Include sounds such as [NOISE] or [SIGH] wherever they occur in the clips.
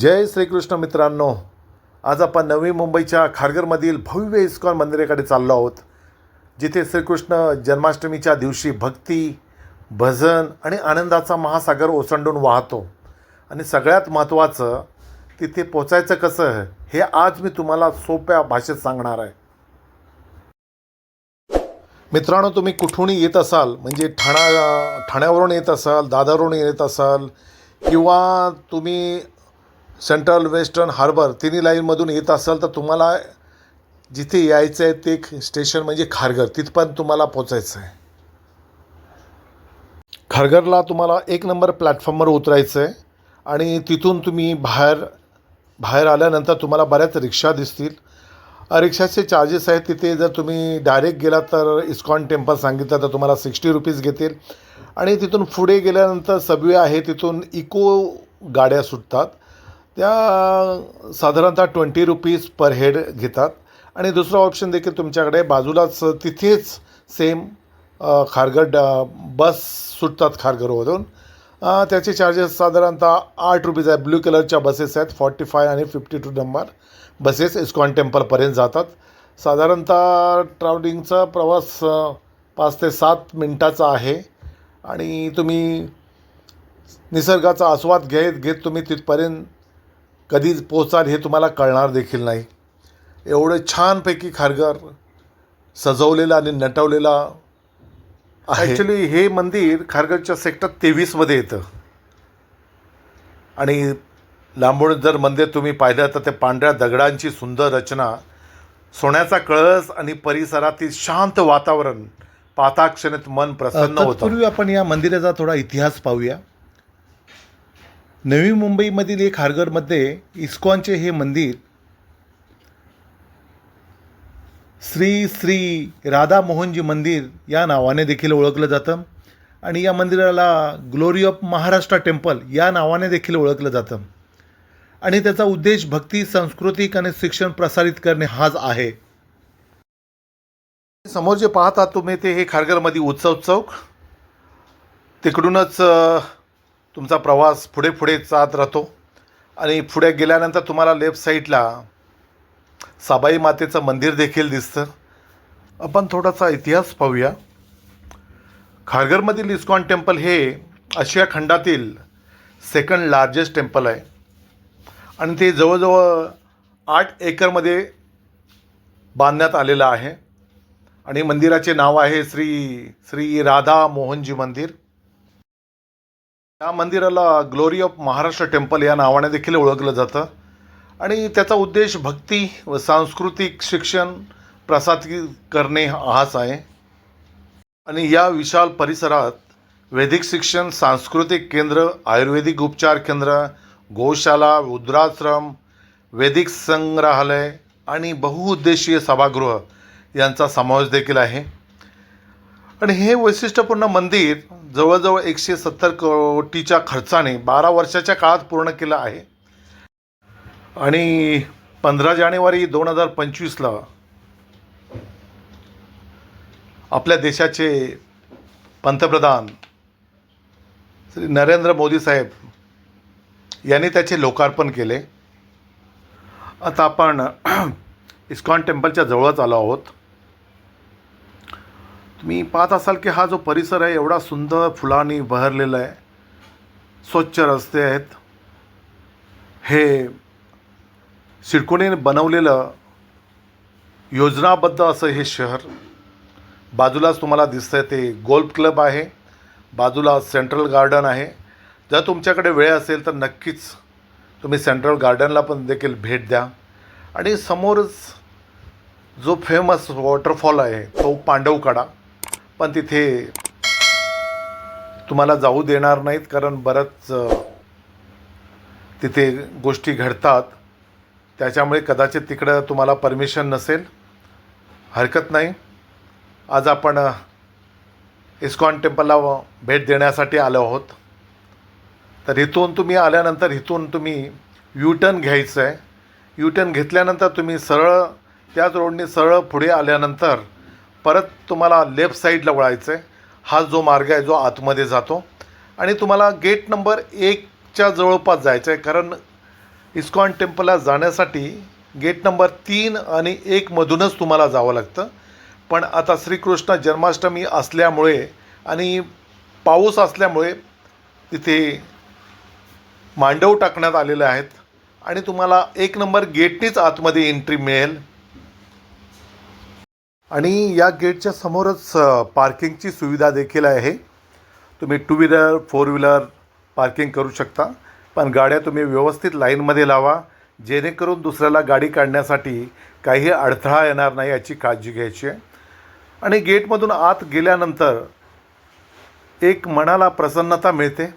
जय श्रीकृष्ण मित्रांनो. आज आपण नवी मुंबईच्या खारघरमधील भव्य इस्कॉन मंदिराकडे चाललो आहोत. जिथे श्रीकृष्ण जन्माष्टमीच्या दिवशी भक्ती भजन आणि आनंदाचा महासागर ओसंडून वाहतो. आणि सगळ्यात महत्त्वाचं तिथे पोचायचं कसं हे आज मी तुम्हाला सोप्या भाषेत सांगणार आहे. मित्रांनो तुम्ही कुठूनही येत असाल म्हणजे ठाणा ठाण्यावरून येत असाल दादरवरून येत असाल किंवा तुम्ही सेंट्रल वेस्टर्न हार्बर तिन्ही लाईनमधून येत असाल तर तुम्हाला जिथे यायचं आहे ते एक स्टेशन म्हणजे खारघर. तिथपर्यंत तुम्हाला पोचायचं आहे खारघरला तुम्हाला एक नंबर प्लॅटफॉर्मवर उतरायचं आहे आणि तिथून तुम्ही बाहेर बाहेर आल्यानंतर तुम्हाला बऱ्याच रिक्षा दिसतील. रिक्षाचे चार्जेस आहेत तिथे. जर तुम्ही डायरेक्ट गेला तर इस्कॉन टेम्पल सांगितलं तर तुम्हाला सिक्स्टी रुपीज घेतील. आणि तिथून पुढे गेल्यानंतर सबवे आहे तिथून इको गाड्या सुटतात. त्या साधारणतः ट्वेंटी रुपीज पर हेड घेतात. आणि दुसरं ऑप्शन देखील तुमच्याकडे बाजूलाच तिथेच सेम खारगड बस सुटतात खारघरवरून. त्याचे चार्जेस साधारणतः आठ रुपीज आहे. ब्ल्यू कलरच्या बसेस आहेत. फॉर्टी फाय आणि fifty two number buses ISKCON टेम्पलपर्यंत जातात. साधारणतः ट्रॅव्हलिंगचा प्रवास पाच ते सात मिनटाचा आहे. आणि तुम्ही निसर्गाचा आस्वाद घेत घेत तुम्ही तिथपर्यंत कधी पोचाल हे तुम्हाला कळणार देखील नाही. एवढं छानपैकी खारघर सजवलेलं आणि नटवलेला ॲक्च्युली हे मंदिर खारघरच्या सेक्टर तेवीसमध्ये येतं. आणि लांबून जर मंदिर तुम्ही पाहिलं तर ते पांढऱ्या दगडांची सुंदर रचना सोन्याचा कळस आणि परिसरातील शांत वातावरण पाहताक्षणित मन प्रसन्न होतं तत्पूर्वी आपण या मंदिराचा थोडा इतिहास पाहूया. नवी मुंबईमधील एक खारघरमध्ये इस्कॉनचे हे मंदिर श्री श्री राधा मोहनजी मंदिर या नावाने देखील ओळखलं जातं. आणि या मंदिराला ग्लोरी ऑफ महाराष्ट्र टेम्पल या नावाने देखील ओळखलं जातं. आणि त्याचा उद्देश भक्ती सांस्कृतिक आणि शिक्षण प्रसारित करणे हाच आहे. समोर जे पाहता तुम्ही ते हे खारघरमध्ये उत्सव चौक. तिकडूनच तुमचा प्रवास पुढे पुढे जात राहतो. आणि पुढे गेल्यानंतर तुम्हाला लेफ्ट साईडला साबाई मातेचं मंदिर देखील दिसतं. आपण थोडासा इतिहास पाहूया. खारघरमधील इस्कॉन टेम्पल हे आशिया खंडातील सेकंड लार्जेस्ट टेम्पल आहे. आणि ते जवळजवळ आठ एकरमध्ये बांधण्यात आलेलं आहे. आणि मंदिराचे नाव आहे श्री श्री राधा मोहनजी मंदिर. या मंदिराला ग्लोरी ऑफ महाराष्ट्र टेम्पल या नावाने देखील ओळखलं जातं. आणि त्याचा उद्देश भक्ती व सांस्कृतिक शिक्षण प्रसाद करणे हाच आहे. आणि या विशाल परिसरात वैदिक शिक्षण सांस्कृतिक केंद्र आयुर्वेदिक उपचार केंद्र गोशाला रुद्राश्रम वैदिक संग्रहालय आणि बहुउद्देशीय सभागृह यांचा समावेश देखील आहे. आणि हे वैशिष्ट्यपूर्ण मंदिर जवळजवळ एकशे सत्तर कोटीच्या खर्चाने बारा वर्षाच्या काळात पूर्ण केलं आहे. आणि पंधरा जानेवारी दोन हजार पंचवीसला आपल्या देशाचे पंतप्रधान श्री नरेंद्र मोदी साहेब यांनी त्याचे लोकार्पण केले. आता आपण [CLEARS THROAT] इस्कॉन टेम्पलच्या जवळच आलो आहोत. तुम्ही पाहत असाल की हा जो परिसर आहे एवढा सुंदर फुलांनी बहरलेला आहे. स्वच्छ रस्ते आहेत. हे सिडकोणीने बनवलेलं योजनाबद्ध असं हे शहर. बाजूलाच तुम्हाला दिसतंय ते गोल्फ क्लब आहे. बाजूला सेंट्रल गार्डन आहे. जर तुमच्याकडे वेळ असेल तर नक्कीच तुम्ही सेंट्रल गार्डनला पण देखील भेट द्या. आणि समोरच जो फेमस वॉटरफॉल आहे तो पांडवकडा. पण तिथे तुम्हाला जाऊ देणार नाहीत कारण बरंच तिथे गोष्टी घडतात. त्याच्यामुळे कदाचित तिकडं तुम्हाला परमिशन नसेल. हरकत नाही. आज आपण इस्कॉन टेम्पलला भेट देण्यासाठी आलो आहोत. तर इथून तुम्ही आल्यानंतर इथून तुम्ही यू टर्न घ्यायचं आहे यूटर्न घेतल्यानंतर तुम्ही सरळ त्याच रोडने सरळ पुढे आल्यानंतर परत तुम्हाला लेफ्ट साईडला वळायचं आहे हा जो मार्ग आहे जो आतमध्ये जातो. आणि तुम्हाला गेट नंबर एकच्या जवळपास जायचं आहे कारण इस्कॉन टेम्पलला जाण्यासाठी गेट नंबर तीन आणि एकमधूनच तुम्हाला जावं लागतं. पण आता श्रीकृष्ण जन्माष्टमी असल्यामुळे आणि पाऊस असल्यामुळे तिथे मांडव टाकण्यात आलेले आहेत. आणि तुम्हाला एक नंबर गेटनीच आतमध्ये एंट्री मिळेल. आणि या गेटच्या समोरच पार्किंगची सुविधा देखील आहे. तुम्ही two wheeler four wheeler parking करू शकता. पण गाड्या तुम्ही व्यवस्थित लाईनमध्ये लावा जेणेकरून दुसऱ्याला गाडी काढण्यासाठी काही अडथळा येणार नाही याची काळजी घ्यायची आहे. आणि गेटमधून आत गेल्यानंतर एक मनाला प्रसन्नता मिळते.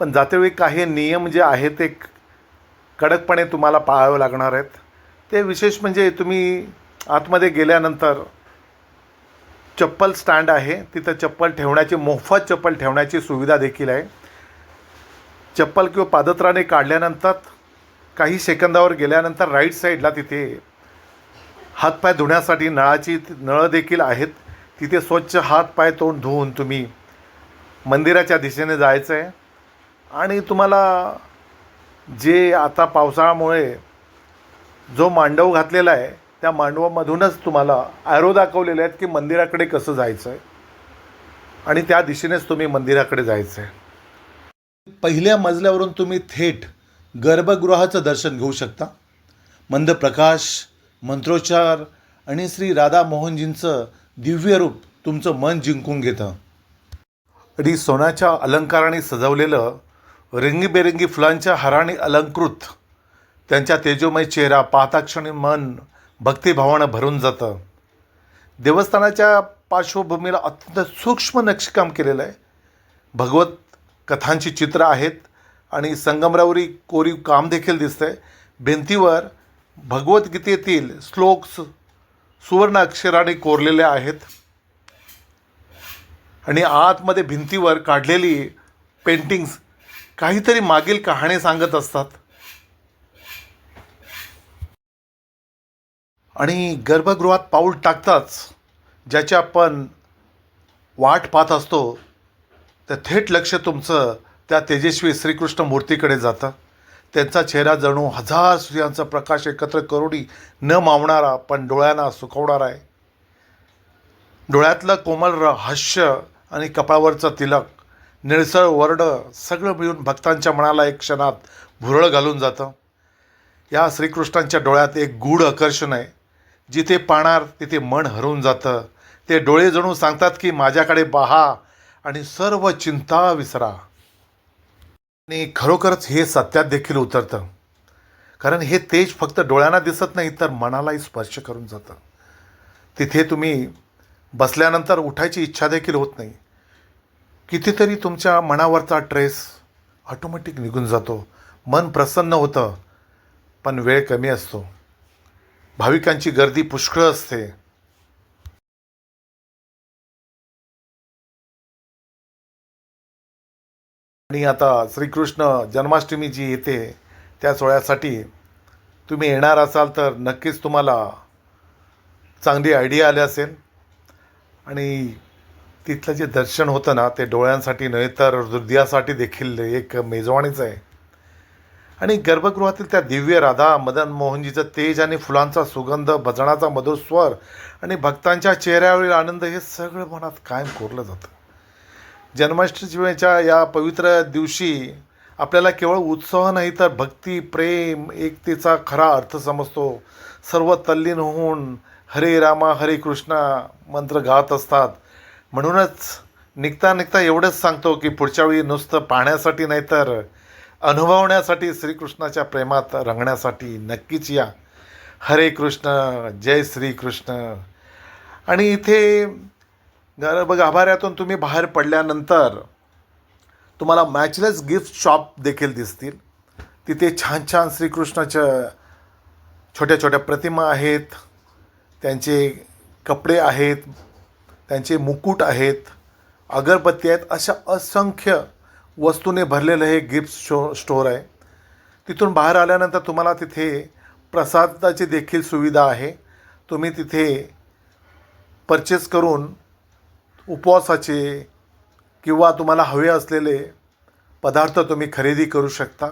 पण जातेवेळी काही नियम जे आहेत ते कडकपणे तुम्हाला पाळावे लागणार आहेत. ते विशेष म्हणजे तुम्ही आतमध्ये गेल्यानंतर चप्पल स्टँड आहे. तिथं चप्पल ठेवण्याची मोफत चप्पल ठेवण्याची सुविधा देखील आहे. चप्पल किंवा पादत्राणे काढल्यानंतर काही सेकंदावर गेल्यानंतर राईट साईडला तिथे हातपाय धुण्यासाठी नळाची नळं देखील आहेत. तिथे स्वच्छ हातपाय तोंड धुवून तुम्ही मंदिराच्या दिशेने जायचं आहे आणि तुम्हाला जे आता पावसाळ्यामुळे जो मांडव घातलेला आहे त्या मांडवामधूनच तुम्हाला ॲरो दाखवलेले आहेत की मंदिराकडे कसं जायचं आहे आणि त्या दिशेनेच तुम्ही मंदिराकडे जायचं आहे पहिल्या मजल्यावरून तुम्ही थेट गर्भगृहाचं दर्शन घेऊ शकता. मंद प्रकाश मंत्रोच्चार आणि श्री राधा मोहनजींचं दिव्य रूप तुमचं मन जिंकून घेतं. आणि सोन्याच्या अलंकाराने सजवलेलं रंगीबेरंगी फुलांच्या हाराने अलंकृत त्यांच्या तेजोमय चेहरा पाहताक्षणी मन भक्तिभावानं भरून जातं. देवस्थानाच्या पार्श्वभूमीला अत्यंत सूक्ष्म नक्षीकाम केलेलं आहे. भगवत कथांची चित्रं आहेत आणि संगमरावरी कोरीव काम देखील आहे भिंतीवर भगवद्गीतेतील श्लोक सु- सुवर्ण अक्षराने कोरलेले आहेत. आणि आतमध्ये भिंतीवर काढलेली पेंटिंग्स काहीतरी मागील कहाणी सांगत असतात. आणि गर्भगृहात पाऊल टाकताच ज्याची आपण वाट पाहत असतो तर थेट लक्ष तुमचं त्या तेजस्वी श्रीकृष्ण मूर्तीकडे जातं. त्यांचा चेहरा जणू हजार सूर्यांचा प्रकाश एकत्र करुणी न मावणारा पण डोळ्यांना सुखवणारा आहे. डोळ्यातलं कोमल र- हास्य आणि कपाळावरचं तिलक निळसळ वर्ण सगळं मिळून भक्तांच्या मनाला एक क्षणात भुरळ घालून जातं. या श्रीकृष्णांच्या डोळ्यात एक गूढ आकर्षण आहे. जिथे पाहणार तिथे मन हरवून जातं. ते डोळे जणू सांगतात की माझ्याकडे पहा आणि सर्व चिंता विसरा. आणि खरोखरच हे सत्यात देखील उतरतं. कारण हे तेज फक्त डोळ्यांना दिसत नाही तर मनालाही स्पर्श करून जातं. तिथे तुम्ही बसल्यानंतर उठायची इच्छा देखील होत नाही. कितीतरी तुमच्या मनावरचा ट्रेस ऑटोमॅटिक निघून जातो. मन प्रसन्न होतं पण वेळ कमी असतो. भाविकांची गर्दी पुष्कळ असते. आणि आता श्रीकृष्ण जन्माष्टमी जी येते. त्या सोहळ्यासाठी तुम्ही येणार असाल तर नक्कीच तुम्हाला चांगली आयडिया आली असेल. आणि तिथलं जे दर्शन होतं ना ते डोळ्यांसाठी नव्हे तर हृदयासाठी देखील एक मेजवानीच आहे. आणि गर्भगृहातील त्या दिव्य राधा मदन मोहनजीचं तेज आणि फुलांचा सुगंध भजनाचा मधुर स्वर आणि भक्तांच्या चेहऱ्यावरील आनंद हे सगळं मनात कायम कोरलं जातं. जन्माष्टमीच्या या पवित्र दिवशी आपल्याला केवळ उत्सव नाही तर भक्ती प्रेम एकतेचा खरा अर्थ समजतो. सर्व तल्लीन होऊन हरे रामा हरे कृष्णा मंत्र गात असतात. म्हणूनच निघता निघता एवढंच सांगतो की पुढच्या वेळी नुसतं पाहण्यासाठी नाही तर अनुभवण्यासाठी श्रीकृष्णाच्या प्रेमात रंगण्यासाठी नक्कीच या. हरे कृष्ण जय श्रीकृष्ण. आणि इथे गर्भ गाभाऱ्यातून तुम्ही बाहेर पडल्यानंतर तुम्हाला मॅचलेस गिफ्ट शॉप देखील दिसतील. तिथे छान छान श्रीकृष्णाच्या छोट्या छोट्या प्रतिमा आहेत. त्यांचे कपडे आहेत. त्यांचे मुकुट आहेत. अगरबत्ती आहेत. अशा असंख्य वस्तूने भरलेलं हे गिफ्ट शो स्टोअर आहे. तिथून बाहेर आल्यानंतर तुम्हाला तिथे प्रसादाची देखील सुविधा आहे. तुम्ही तिथे परचेस करून उपवासाचे किंवा तुम्हाला हवे असलेले पदार्थ तुम्ही खरेदी करू शकता.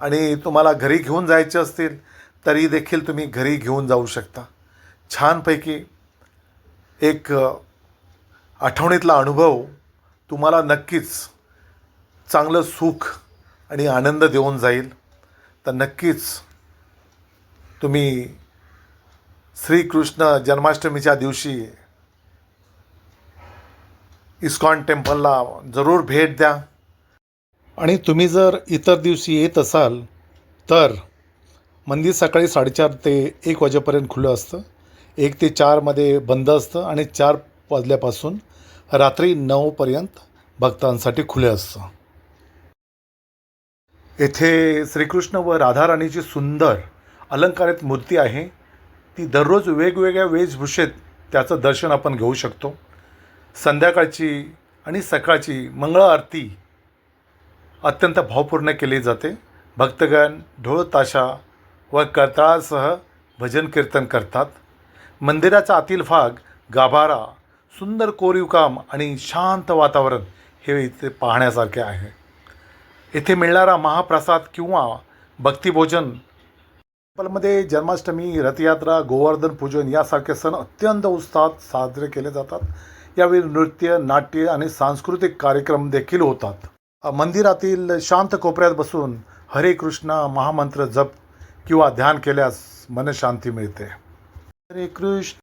आणि तुम्हाला घरी घेऊन जायचे असतील तरी देखील तुम्ही घरी घेऊन जाऊ शकता. छानपैकी एक आठवणीतला अनुभव तुम्हाला नक्कीच चांगलं सुख आणि आनंद देऊन जाईल तर नक्कीच तुम्ही श्रीकृष्ण जन्माष्टमीच्या दिवशी इस्कॉन टेम्पलला जरूर भेट द्या. आणि तुम्ही जर इतर दिवशी येत असाल तर मंदिर सकाळी साडेचार ते एक वाजेपर्यंत खुलं असतं. एक ते चारमध्ये बंद असतं आणि चार वाजल्यापासून रात्री नऊपर्यंत भक्तांसाठी खुले असतं. येथे श्रीकृष्ण व राधाराणीची सुंदर अलंकारित मूर्ती आहे. ती दररोज वेगवेगळ्या वेशभूषेत त्याचं दर्शन आपण घेऊ शकतो. संध्याकाळची आणि सकाळची मंगळ आरती अत्यंत भावपूर्ण केली जाते. भक्तगण ढोळ ताशा व करताळासह भजन कीर्तन करतात. मंदिराचा आतील भाग गाभारा सुंदर कोरीवकाम आणि शांत वातावरण हे इथे पाहण्यासारखे आहे. येथे मिळणारा महाप्रसाद किंवा भक्तिभोजन. टेम्पलमध्ये जन्माष्टमी रथयात्रा गोवर्धन पूजन यासारखे सण अत्यंत उत्साहात साजरे केले जातात. यावेळी नृत्य नाट्य आणि सांस्कृतिक कार्यक्रम देखील होतात. मंदिरातील शांत कोपऱ्यात बसून हरे कृष्ण महामंत्र जप किंवा ध्यान केल्यास मनशांती मिळते. हरे कृष्ण.